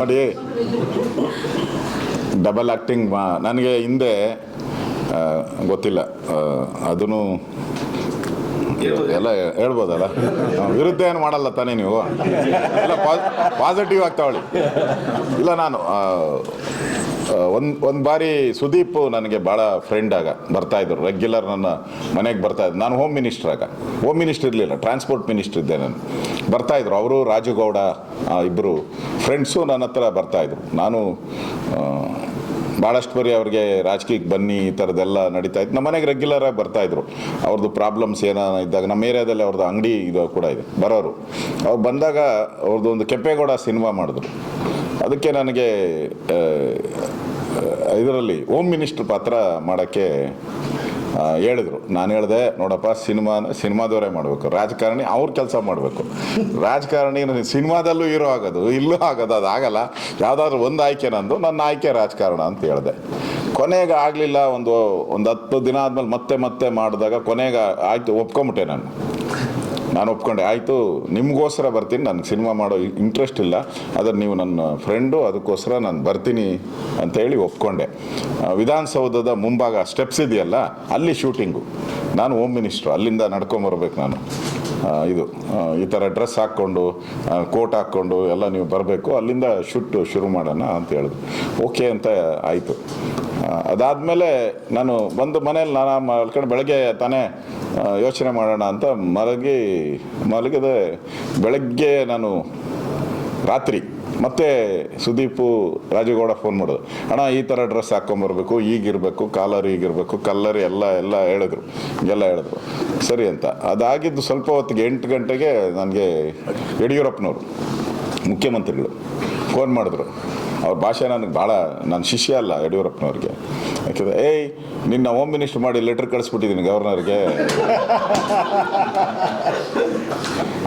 ನೋಡಿ double acting ಮಾ, ನನಗೆ ಹಿಂದೆ ಗೊತ್ತಿಲ್ಲ. ಅದನ್ನು ಎಲ್ಲ ಹೇಳ್ಬೋದಲ್ಲ? ವಿರುದ್ಧ ಏನು ಮಾಡಲ್ಲ ತಾನೇ ನೀವು? ಎಲ್ಲ ಪಾಸಿಟಿವ್ ಆಗ್ತಾವಳಿ. ಇಲ್ಲ, ನಾನು ಒಂದು ಒಂದು ಬಾರಿ ಸುದೀಪ್ ನನಗೆ ಭಾಳ ಫ್ರೆಂಡ್ ಆಗ, ಬರ್ತಾ ಇದ್ರು. ರೆಗ್ಯುಲರ್ ನನ್ನ ಮನೆಗೆ ಬರ್ತಾ ಇದ್ರು. ನಾನು ಹೋಮ್ ಮಿನಿಸ್ಟರ್ ಆಗ. ಹೋಮ್ ಮಿನಿಸ್ಟರ್ ಇರಲಿಲ್ಲ ಟ್ರಾನ್ಸ್ಪೋರ್ಟ್ ಮಿನಿಸ್ಟರ್ ಇದ್ದೆ ನಾನು. ಬರ್ತಾ ಇದ್ರು. ಅವರು ರಾಜುಗೌಡ ಇಬ್ಬರು ಫ್ರೆಂಡ್ಸು ನನ್ನ ಹತ್ರ ಬರ್ತಾ ಇದ್ರು. ನಾನು ಭಾಳಷ್ಟು ಬರೀ ಅವ್ರಿಗೆ ರಾಜಕೀಯಕ್ಕೆ ಬನ್ನಿ, ಈ ಥರದ್ದೆಲ್ಲ ನಡೀತಾ ಇತ್ತು. ನಮ್ಮ ಮನೆಗೆ ರೆಗ್ಯುಲರ್ ಆಗಿ ಬರ್ತಾ ಇದ್ರು. ಅವ್ರದ್ದು ಪ್ರಾಬ್ಲಮ್ಸ್ ಏನೋ ಇದ್ದಾಗ, ನಮ್ಮ ಏರಿಯಾದಲ್ಲಿ ಅವ್ರದ್ದು ಅಂಗಡಿ ಇದು ಕೂಡ ಇದೆ, ಬರೋರು. ಅವ್ರು ಬಂದಾಗ ಅವ್ರದ್ದು ಒಂದು ಕೆಂಪೇಗೌಡ ಸಿನಿಮಾ ಮಾಡಿದ್ರು. ಅದಕ್ಕೆ ನನಗೆ ಇದರಲ್ಲಿ ಹೋಮ್ ಮಿನಿಸ್ಟರ್ ಪಾತ್ರ ಮಾಡೋಕ್ಕೆ ಹೇಳಿದ್ರು. ನಾನು ಹೇಳಿದೆ, ನೋಡಪ್ಪ, ಸಿನಿಮಾ, ಸಿನಿಮಾದವರೇ ಮಾಡಬೇಕು. ರಾಜಕಾರಣಿ ಅವ್ರ ಕೆಲಸ ಮಾಡಬೇಕು. ರಾಜಕಾರಣಿ ಸಿನಿಮಾದಲ್ಲೂ ಇರೋ ಆಗೋದು, ಇಲ್ಲೂ ಆಗೋದು, ಅದು ಆಗಲ್ಲ. ಯಾವುದಾದ್ರೂ ಒಂದು ಆಯ್ಕೆ ನಂದು, ನನ್ನ ಆಯ್ಕೆ ರಾಜಕಾರಣ ಅಂತ ಹೇಳಿದೆ. ಕೊನೆಗೆ ಆಗಲಿಲ್ಲ, ಒಂದು ಒಂದು ಹತ್ತು ದಿನ ಆದಮೇಲೆ ಮತ್ತೆ ಮತ್ತೆ ಮಾಡಿದಾಗ ಕೊನೆಗೆ ಆಯ್ತು, ಒಪ್ಕೊಂಬಿಟ್ಟೆ ನಾನು. ನಾನು ಒಪ್ಕೊಂಡೆ, ಆಯಿತು, ನಿಮಗೋಸ್ಕರ ಬರ್ತೀನಿ, ನನಗೆ ಸಿನಿಮಾ ಮಾಡೋ ಇಂಟ್ರೆಸ್ಟ್ ಇಲ್ಲ, ಆದರೆ ನೀವು ನನ್ನ ಫ್ರೆಂಡು ಅದಕ್ಕೋಸ್ಕರ ನಾನು ಬರ್ತೀನಿ ಅಂತೇಳಿ ಒಪ್ಕೊಂಡೆ. ವಿಧಾನಸೌಧದ ಮುಂಭಾಗ ಸ್ಟೆಪ್ಸ್ ಇದೆಯಲ್ಲ, ಅಲ್ಲಿ ಶೂಟಿಂಗು ನಾನು ಹೋಮ್ ಮಿನಿಸ್ಟ್ರು ಅಲ್ಲಿಂದ ನಡ್ಕೊಂಬರ್ಬೇಕು ನಾನು. ಇದು ಈ ಥರ ಡ್ರೆಸ್ ಹಾಕ್ಕೊಂಡು ಕೋಟ್ ಹಾಕ್ಕೊಂಡು ಎಲ್ಲ ನೀವು ಬರಬೇಕು, ಅಲ್ಲಿಂದ ಶೂಟ್ ಶುರು ಮಾಡೋಣ ಅಂತ ಹೇಳಿದ್ರು. ಓಕೆ ಅಂತ ಆಯಿತು. ಅದಾದಮೇಲೆ ನಾನು ಬಂದು ಮನೇಲಿ, ನಾನು ಮಲ್ಕೊಂಡು ಬೆಳಗ್ಗೆ ತಾನೇ ಯೋಚನೆ ಮಾಡೋಣ ಅಂತ ಮಲಗಿ, ಮಲಗಿದೆ ಬೆಳಗ್ಗೆ ನಾನು ರಾತ್ರಿ ಮತ್ತೆ ಸುದೀಪು ರಾಜೇಗೌಡ ಫೋನ್ ಮಾಡೋದು ಅಣ್ಣ, ಈ ಥರ ಡ್ರೆಸ್ ಹಾಕ್ಕೊಂಬರ್ಬೇಕು ಈಗಿರಬೇಕು ಕಾಲರ್ ಈಗಿರಬೇಕು ಕಲ್ಲರ್ ಎಲ್ಲ ಎಲ್ಲ ಹೇಳಿದ್ರು ಎಲ್ಲ ಹೇಳಿದ್ರು. ಸರಿ ಅಂತ. ಅದಾಗಿದ್ದು ಸ್ವಲ್ಪ ಹೊತ್ತಿಗೆ ಎಂಟು ಗಂಟೆಗೆ ನನಗೆ ಯಡಿಯೂರಪ್ಪನವರು, ಮುಖ್ಯಮಂತ್ರಿಗಳು ಫೋನ್ ಮಾಡಿದ್ರು. ಅವ್ರ ಭಾಷೆ ನನಗೆ ಭಾಳ, ನನ್ನ ಶಿಷ್ಯ ಅಲ್ಲ ಯಡಿಯೂರಪ್ಪನವ್ರಿಗೆ. ಯಾಕೆಂದರೆ, ಏಯ್ ನಿನ್ನ ಹೋಮ್ ಮಿನಿಸ್ಟರ್ ಮಾಡಿ ಲೆಟರ್ ಕಳಿಸ್ಬಿಟ್ಟಿದ್ದೀನಿ ಗವರ್ನರ್ಗೆ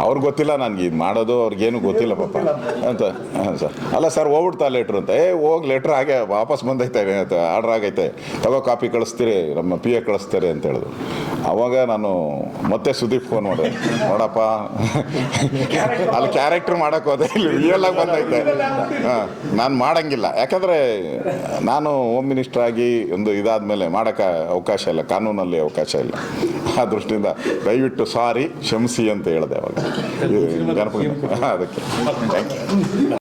ಅವ್ರಿಗೆ ಗೊತ್ತಿಲ್ಲ ನನಗೆ, ಇದು ಮಾಡೋದು ಅವ್ರಿಗೇನು ಗೊತ್ತಿಲ್ಲ ಪಾಪ. ಅಂತ, ಹಾಂ ಸರ್ ಅಲ್ಲ ಸರ್ ಹೋಗ್ಬಿಡ್ತಾ ಲೆಟ್ರ್ ಅಂತ. ಏ, ಹೋಗಿ ಲೆಟ್ರ್ ಹಾಗೆ ವಾಪಸ್ ಬಂದೈತೆ ಆರ್ಡ್ರ್ ಆಗೈತೆ. ತಗೋ ಕಾಪಿ ಕಳಿಸ್ತೀರಿ, ನಮ್ಮ ಪಿ ಎ ಕಳಿಸ್ತಾರೆ ಅಂತ ಹೇಳಿದ್ರು. ಅವಾಗ ನಾನು ಮತ್ತೆ ಸುದೀಪ್ ಫೋನ್ ಮಾಡಿದೆ. ನೋಡಪ್ಪ. ಅಲ್ಲಿ ಕ್ಯಾರೆಕ್ಟರ್ ಮಾಡಕ್ಕೆ ಹೋದೆ, ಇಲ್ಲಿ ರಿಯಲ್ ಆಗಿ ಬಂದೈತೆ. ಹಾಂ, ನಾನು ಮಾಡಂಗಿಲ್ಲ. ಯಾಕಂದರೆ ನಾನು ಹೋಮ್ ಮಿನಿಸ್ಟರ್ ಆಗಿ ಒಂದು ಇದಾದ್ಮೇಲೆ ಮಾಡೋಕ್ಕೆ ಅವಕಾಶ ಇಲ್ಲ ಕಾನೂನಲ್ಲಿ ಅವಕಾಶ ಇಲ್ಲ. ಆ ದೃಷ್ಟಿಯಿಂದ ದಯವಿಟ್ಟು ಸಾರಿ ಕ್ಷಮಿಸಿ ಅಂತ ಹೇಳಿದೆ ಅವಾಗ. ಅದಕ್ಕೆ. Thank you